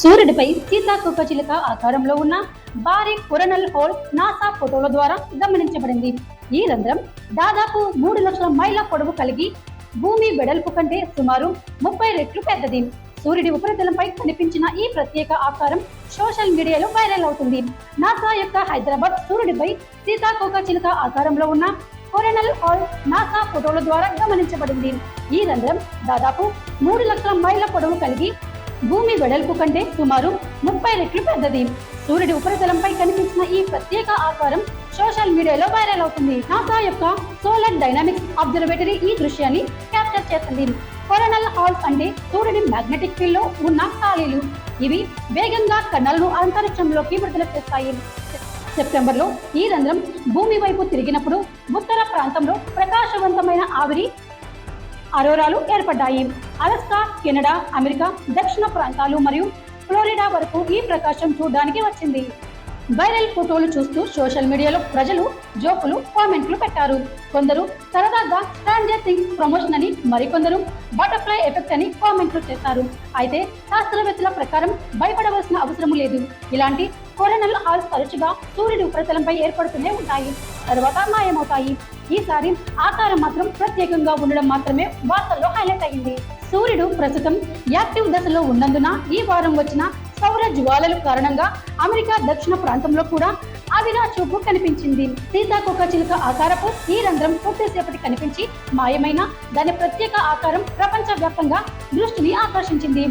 సూర్యుడిపై సీతాకోక చిలుక ఆకారంలో ఉన్న భారీ కొరనల్ హోల్ నాసా ఫోటోల ద్వారా గమనించబడింది. ఈ రంధ్రం దాదాపు మూడు లక్షల మైళ్ళ పొడవు కలిగి భూమి వెడల్పు కంటే సుమారు ముప్పై రెట్లు పెద్దది. సూర్యుడి ఉపరితలంపై కనిపించిన ఈ ప్రత్యేక ఆకారం సోషల్ మీడియాలో వైరల్ అవుతుంది. నాసా యొక్క హైదరాబాద్ సూర్యుడిపై సీతాకోక చిలుక ఆకారంలో ఉన్న కొరనల్ హాల్ నాసా ఫోటోల ద్వారా గమనించబడింది. ఈ రంధ్రం దాదాపు మూడు లక్షల మైళ్ళ పొడవు కలిగి భూమి వెడల్పు కంటే సుమారు ముప్పై రెట్లు పెద్దది. సూర్యుడి ఉపరితలంపై కనిపించిన ఈ ప్రత్యేక ఆకారం సోషల్ మీడియాలో వైరల్ అవుతుంది. నాసా యొక్క సోలార్ డైనామిక్స్ అబ్జర్వేటరీ ఈ దృశ్యాన్ని క్యాప్చర్ చేస్తుంది. కొరనల్ హాల్స్ అంటే సూర్యుడి మ్యాగ్నెటిక్ ఫీల్డ్లో ఉన్న ఖాళీలు. ఇవి వేగంగా కణాలను అంతరిక్షంలోకి విడుదల చేస్తాయి. సెప్టెంబర్లో ఈ రంధ్రం భూమి వైపు తిరిగినప్పుడు ఉత్తర ప్రాంతంలో ప్రకాశవంతమైన ఆవిరి అరోరాలు ఏర్పడ్డాయి. అలస్కా కెనడా అమెరికా దక్షిణ ప్రాంతాలు మరియు ఫ్లోరిడా వరకు ఈ ప్రకాశం చూడడానికి వచ్చింది. వైరల్ ఫోటోలు చూస్తూ సోషల్ మీడియాలో ప్రజలు జోకులు కామెంట్లు పెట్టారు. కొందరు సరదాగా స్ట్రాంజర్ థింగ్స్ ప్రమోషన్ అని మరికొందరు బటర్ఫ్లై ఎఫెక్ట్ అని కామెంట్లు చేశారు. అయితే శాస్త్రవేత్తల ప్రకారం భయపడవలసిన అవసరం లేదు. ఇలాంటి కొరనల్ హాల్స్ తరచుగా సూర్యుడి ఉపరితలంపై ఏర్పడుతూనే ఉంటాయి. తర్వాత మాయమవుతాయి. ఈసారి ఆకారం మాత్రం ప్రత్యేకంగా ఉండడం మాత్రమే వార్తల్లో హైలైట్ అయింది సూర్యుడు ప్రస్తుతం యాక్టివ్ దశలో ఉన్నందున ఈ వారం వచ్చిన సౌర జ్వాలల కారణంగా అమెరికా దక్షిణ ప్రాంతంలో కూడా అవిరా చూపు కనిపించింది. సీతాకోక చిలుక ఆకారపు ఈ రంధ్రం కొద్దిసేపటి కనిపించి మాయమైన దాని ప్రత్యేక ఆకారం ప్రపంచవ్యాప్తంగా దృష్టిని ఆకర్షించింది.